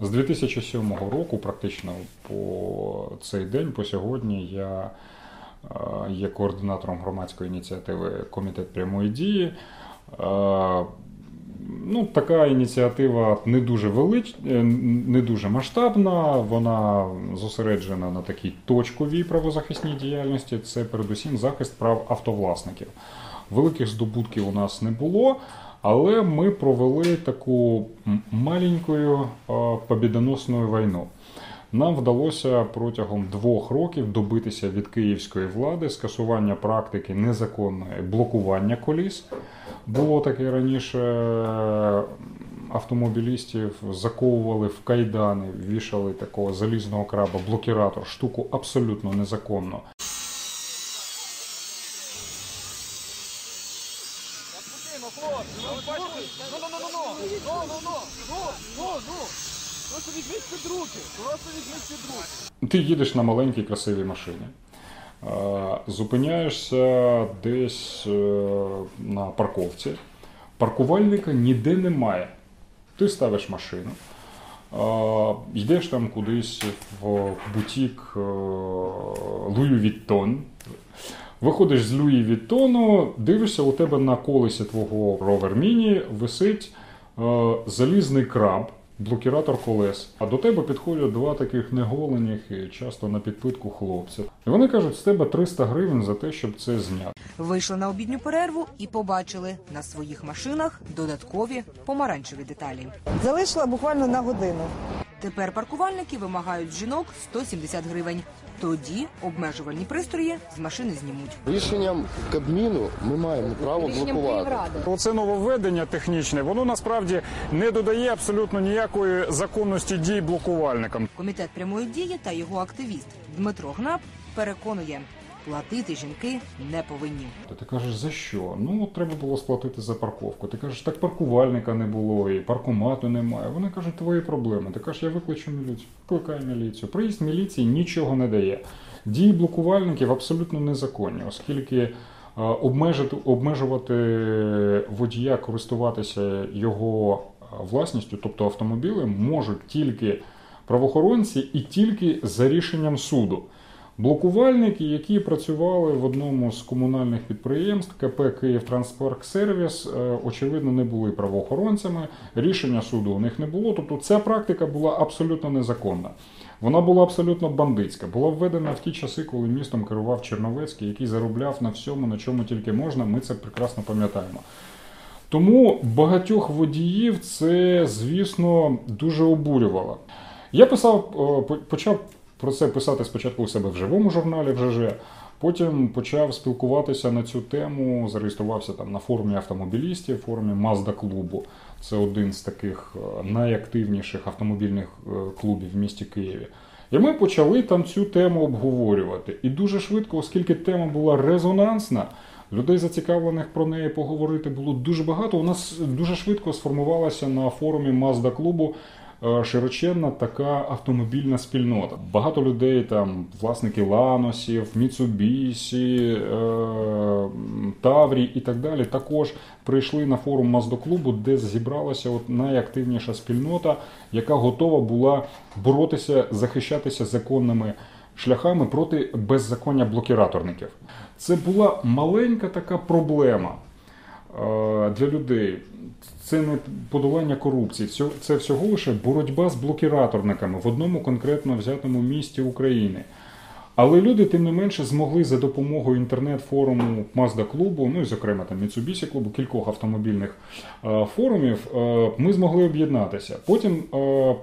З 2007 року, практично по цей день, по сьогодні, я е, є координатором громадської ініціативи Комітет прямої дії. Е, Ну, така ініціатива не дуже велич... е, не дуже масштабна. Вона зосереджена на такій точковій правозахисній діяльності. Це передусім захист прав автовласників. Великих здобутків у нас не було, але ми провели таку маленькою побідоносну війну. Нам вдалося протягом двох років добитися від київської влади скасування практики незаконної блокування коліс. Було таке раніше е, автомобілістів заковували в кайдани, вішали такого залізного краба, блокіратор, штуку абсолютно незаконно. Ти їдеш на маленькій красивій машині. Е, зупиняєшся десь е, на парковці. Паркувальника ніде немає. Ти ставиш машину, е, йдеш там кудись в бутік Лую Віттон. Виходиш з Луї Віттону, дивишся, у тебе на колесі твого ровер міні висить е, залізний краб, блокіратор колес. А до тебе підходять два таких неголених і часто на підпитку хлопця. І вони кажуть, з тебе 300 гривень за те, щоб це зняти. Вийшли на обідню перерву і побачили на своїх машинах додаткові помаранчеві деталі. Залишила буквально на годину. Тепер паркувальники вимагають з жінок 170 гривень. Тоді обмежувальні пристрої з машини знімуть. Рішенням Кабміну ми маємо право блокувати. Оце нововведення технічне, воно насправді не додає абсолютно ніякої законності дій блокувальникам. Комітет прямої дії та його активіст Дмитро Гнап переконує, платити жінки не повинні. Ти кажеш, за що? Ну, треба було сплатити за парковку. Ти кажеш, так паркувальника не було, і паркомату немає. Вони кажуть, твої проблеми. Ти кажеш, я викличу міліцію. Викликай міліцію. Приїзд міліції нічого не дає. Дії блокувальників абсолютно незаконні, оскільки е, обмежити, обмежувати водія користуватися його е, власністю, тобто автомобілем, можуть тільки правоохоронці і тільки за рішенням суду. Блокувальники, які працювали в одному з комунальних підприємств КП «Київтранспорт-сервіс», е, очевидно, не були правоохоронцями. Рішення суду у них не було. Тобто ця практика була абсолютно незаконна. Вона була абсолютно бандитська. Була введена в ті часи, коли містом керував Черновецький, який заробляв на всьому, на чому тільки можна. Ми це прекрасно пам'ятаємо. Тому багатьох водіїв це, звісно, дуже обурювало. Я писав, е, почав про це писати спочатку у себе в живому журналі в ЖЖ, потім почав спілкуватися на цю тему, зареєструвався там на форумі автомобілістів, форумі Mazda клубу. Це один з таких е, найактивніших автомобільних е, клубів в місті Києві. І ми почали там цю тему обговорювати. І дуже швидко, оскільки тема була резонансна, людей зацікавлених про неї поговорити було дуже багато. У нас дуже швидко сформувалася на форумі Mazda клубу широченна така автомобільна спільнота. Багато людей там, власники Ланосів, Міцубісі, Таврій і так далі, також прийшли на форум Маздоклубу, де зібралася от найактивніша спільнота, яка готова була боротися, захищатися законними шляхами проти беззаконня блокіраторників. Це була маленька така проблема е, для людей. Це не подолання корупції, це всього лише боротьба з блокіраторниками в одному конкретно взятому місті України. Але люди, тим не менше, змогли за допомогою інтернет-форуму Mazda клубу, ну і зокрема там Mitsubishi клубу, кількох автомобільних е, форумів, е, ми змогли об'єднатися. Потім е,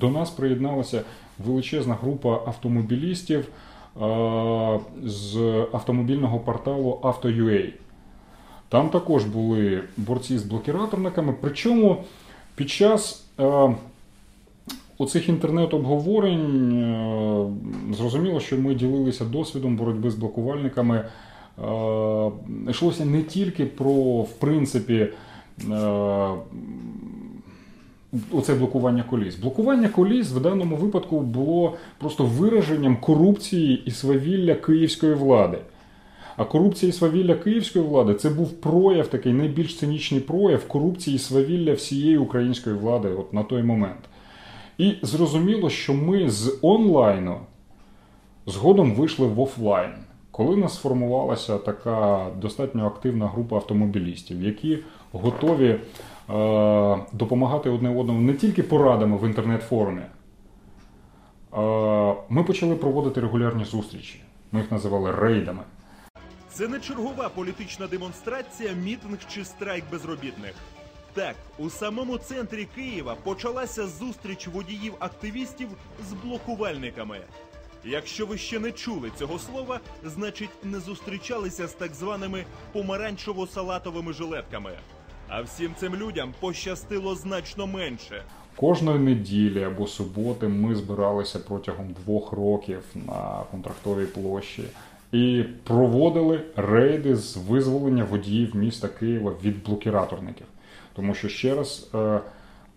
до нас приєдналася величезна група автомобілістів е, з автомобільного порталу Auto.ua. Там також були борці з блокіраторниками. Причому під час е, оцих інтернет-обговорень е, зрозуміло, що ми ділилися досвідом боротьби з блокувальниками. Е, йшлося не тільки про, в принципі, е, оце блокування коліс. Блокування коліс в даному випадку було просто вираженням корупції і свавілля київської влади. А корупція і свавілля київської влади це був прояв, такий найбільш цинічний прояв корупції і свавілля всієї української влади от на той момент. І зрозуміло, що ми з онлайну згодом вийшли в офлайн, коли нас сформувалася така достатньо активна група автомобілістів, які готові е, допомагати одне одному не тільки порадами в інтернет-формі. Е, ми почали проводити регулярні зустрічі. Ми їх називали рейдами. Це не чергова політична демонстрація, мітинг чи страйк безробітних. Так, у самому центрі Києва почалася зустріч водіїв-активістів з блокувальниками. Якщо ви ще не чули цього слова, значить не зустрічалися з так званими помаранчево-салатовими жилетками. А всім цим людям пощастило значно менше. Кожної неділі або суботи ми збиралися протягом двох років на контрактовій площі і проводили рейди з визволення водіїв міста Києва від блокіраторників. Тому що ще раз е,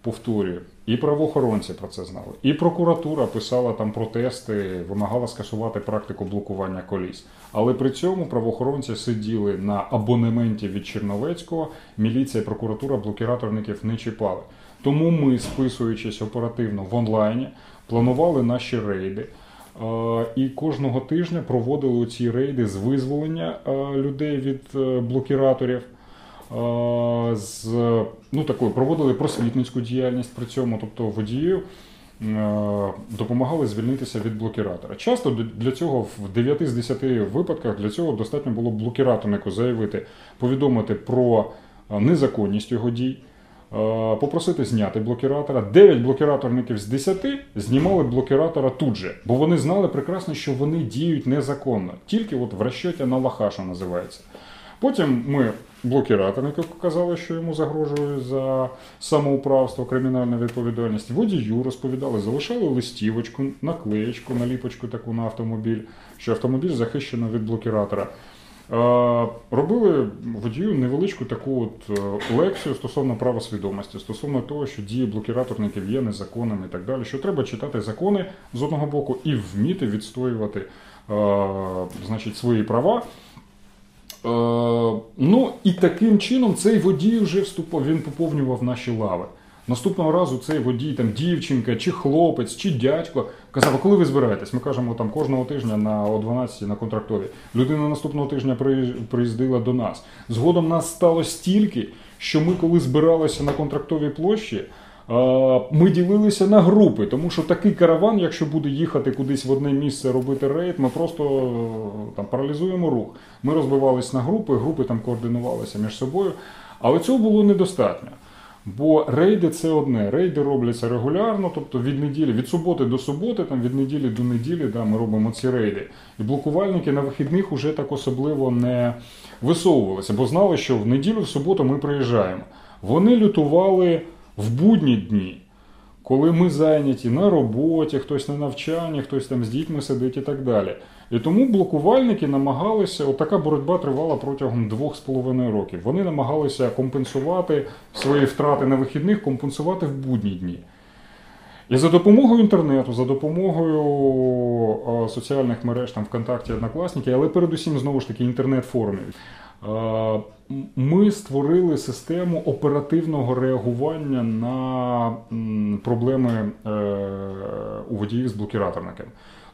повторюю, і правоохоронці про це знали, і прокуратура писала там протести, вимагала скасувати практику блокування коліс. Але при цьому правоохоронці сиділи на абонементі від Черновецького, міліція і прокуратура блокіраторників не чіпали. Тому ми, списуючись оперативно в онлайні, планували наші рейди. І кожного тижня проводили ці рейди з визволення людей від е, блокіраторів. З ну такою проводили просвітницьку діяльність при цьому, тобто водіїв е, допомагали звільнитися від блокіратора. Часто для цього в 9 з 10 випадках для цього достатньо було блокіраторнику заявити, повідомити про е, незаконність його дій. Е, Попросити зняти блокіратора. 9 блокіраторників з 10 знімали блокіратора тут же, бо вони знали прекрасно, що вони діють незаконно. Тільки от в розчоті на лоха, що називається. Потім ми блокіраторнику казали, що йому загрожує за самоуправство, кримінальна відповідальність. Водію розповідали, залишали листівочку, наклеєчку, наліпочку таку на автомобіль, що автомобіль захищено від блокіратора. Е, Робили водію невеличку таку от е, лекцію стосовно права свідомості, стосовно того, що дії блокіраторників є незаконними і так далі, що треба читати закони з одного боку і вміти відстоювати е, значить, свої права. Ну і таким чином цей водій вже вступав, він поповнював наші лави. Наступного разу цей водій, там дівчинка, чи хлопець, чи дядько казав, а коли ви збираєтесь? Ми кажемо там кожного тижня на о 12 на контрактові. Людина наступного тижня приїздила до нас. Згодом нас стало стільки, що ми, коли збиралися на контрактовій площі, ми ділилися на групи, тому що такий караван, якщо буде їхати кудись в одне місце робити рейд, ми просто там паралізуємо рух. Ми розбивались на групи, групи там координувалися між собою, але цього було недостатньо. Бо рейди це одне. Рейди робляться регулярно, тобто від неділі, від суботи до суботи, там від неділі до неділі, да, ми робимо ці рейди. І блокувальники на вихідних уже так особливо не висовувалися, бо знали, що в неділю, в суботу ми приїжджаємо. Вони лютували в будні дні, коли ми зайняті на роботі, хтось на навчанні, хтось там з дітьми сидить і так далі. І тому блокувальники намагалися, отака боротьба тривала протягом двох з половиною років. Вони намагалися компенсувати свої втрати на вихідних, компенсувати в будні дні. І за допомогою інтернету, за допомогою соціальних мереж, там ВКонтакті, Однокласники, але передусім знову ж таки інтернет-форумів. Ми створили систему оперативного реагування на проблеми е, у водіїв з блокіраторником.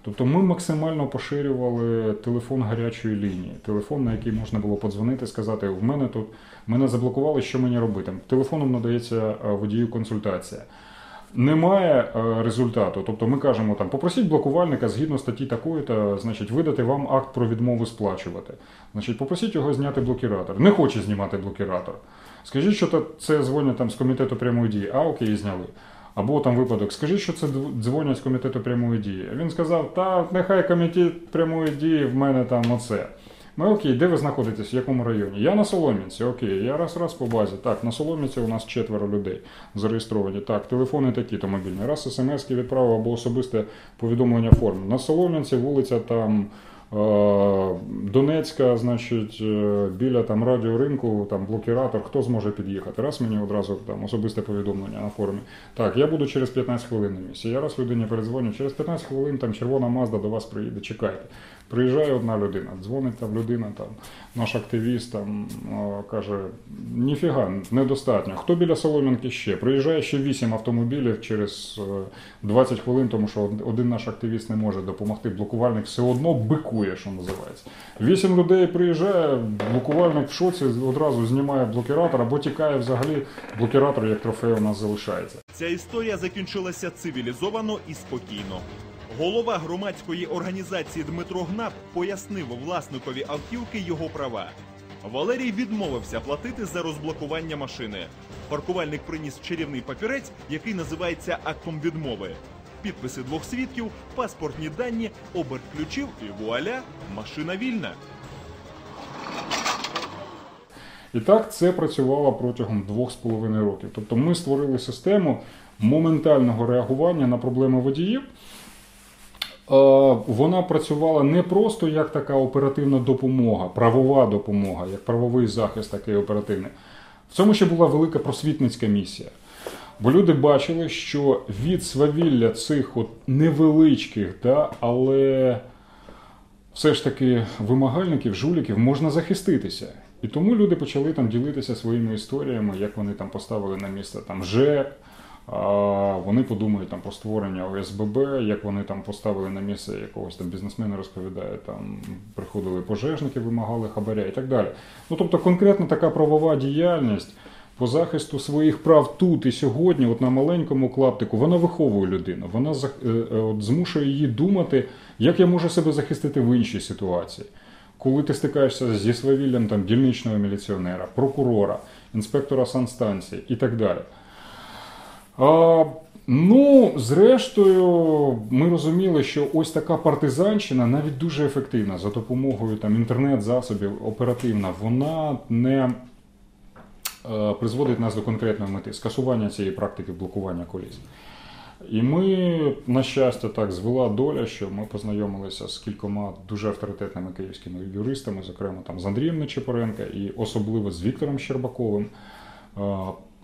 Тобто ми максимально поширювали телефон гарячої лінії, телефон, на який можна було подзвонити, сказати: в мене тут мене заблокували, що мені робити. Телефоном надається е, водію консультація. Немає е, результату. Тобто ми кажемо там, попросіть блокувальника згідно статті такої, то значить видати вам акт про відмову сплачувати. Значить, попросіть його зняти блокіратор. Не хоче знімати блокіратор. Скажіть, що це дзвонять там з комітету прямої дії. А окей, зняли. Або там випадок, скажіть, що це дзвонять з комітету прямої дії. Він сказав, та нехай комітет прямої дії в мене там оце. Ми окей, де ви знаходитесь, в якому районі? Я на Солом'янці, окей, я раз раз по базі. Так, на Солом'янці у нас четверо людей зареєстровані. Так, телефони такі-то мобільні. Раз смс-ки відправив або особисте повідомлення форму. На Солом'янці вулиця там Донецька, значить, е, біля там радіоринку, там блокіратор, хто зможе під'їхати? Раз мені одразу там особисте повідомлення на форумі. Так, я буду через 15 хвилин на місці. Я раз людині передзвоню, через 15 хвилин там червона Мазда до вас приїде, чекайте. Приїжджає одна людина, дзвонить там людина, там наш активіст там е, каже: ніфіга, недостатньо. Хто біля Солом'янки ще? Приїжджає ще 8 автомобілів через е, 20 хвилин, тому що один наш активіст не може допомогти. Блокувальник все одно бикує, що називається. Вісім людей приїжджає, блокувальник в шоці одразу знімає блокіратор або тікає взагалі. Блокіратор як трофей у нас залишається. Ця історія закінчилася цивілізовано і спокійно. Голова громадської організації Дмитро Гнат пояснив власникові автівки його права. Валерій відмовився платити за розблокування машини. Паркувальник приніс чарівний папірець, який називається актом відмови. Підписи двох свідків, паспортні дані, оберт ключів і вуаля, машина вільна. І так це працювало протягом двох з половиною років. Тобто ми створили систему моментального реагування на проблеми водіїв. Вона працювала не просто як така оперативна допомога, правова допомога, як правовий захист такий оперативний. В цьому ще була велика просвітницька місія. Бо люди бачили, що від свавілля цих от невеличких, да, але все ж таки вимагальників, жуліків можна захиститися. І тому люди почали там ділитися своїми історіями, як вони там поставили на місце там ЖЕК, вони подумають там про створення ОСББ, як вони там поставили на місце якогось там бізнесмена, розповідає, там приходили пожежники, вимагали хабаря і так далі. Ну тобто конкретно така правова діяльність по захисту своїх прав тут і сьогодні, от на маленькому клаптику, вона виховує людину, вона е, е, от, змушує її думати, як я можу себе захистити в іншій ситуації. Коли ти стикаєшся зі свавіллям там, дільничного міліціонера, прокурора, інспектора санстанції і так далі. А, ну, зрештою, ми розуміли, що ось така партизанщина навіть дуже ефективна за допомогою там, інтернет-засобів оперативна, вона не е, призводить нас до конкретної мети скасування цієї практики блокування коліс. І ми, на щастя, так звела доля, що ми познайомилися з кількома дуже авторитетними київськими юристами, зокрема там з Андрієм Нечипоренка і особливо з Віктором Щербаковим, е,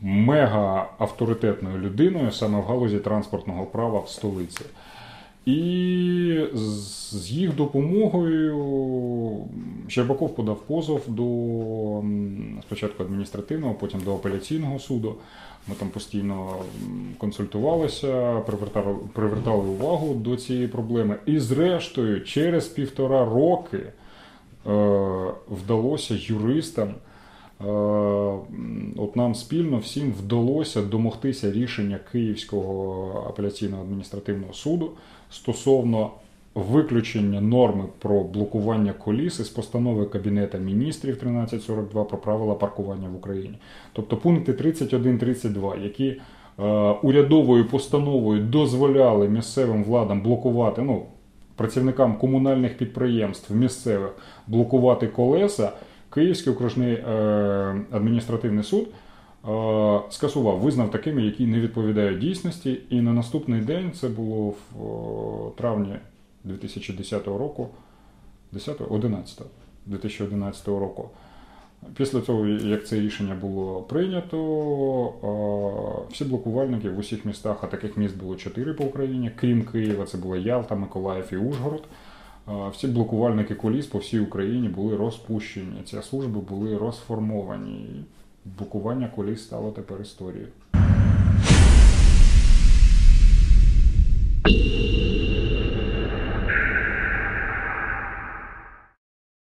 мега авторитетною людиною саме в галузі транспортного права в столиці. І з їх допомогою Щербаков подав позов до спочатку адміністративного, потім до апеляційного суду. Ми там постійно консультувалися, привертали, привертали увагу до цієї проблеми. І зрештою, через півтора роки е, вдалося юристам, от нам спільно всім вдалося домогтися рішення Київського апеляційного адміністративного суду стосовно виключення норми про блокування коліс із постанови Кабінета міністрів 1342 про правила паркування в Україні. Тобто пункти 31-32, які е, урядовою постановою дозволяли місцевим владам блокувати, ну, працівникам комунальних підприємств місцевих блокувати колеса, Київський окружний е, адміністративний суд е, скасував, визнав такими, які не відповідають дійсності. І на наступний день, це було в о, травні 2010 року, 10 11 2011 року. Після того, як це рішення було прийнято, е, всі блокувальники в усіх містах, а таких міст було чотири по Україні, крім Києва, це була Ялта, Миколаїв і Ужгород. Всі блокувальники коліс по всій Україні були розпущені. Ці служби були розформовані. Блокування коліс стало тепер історією.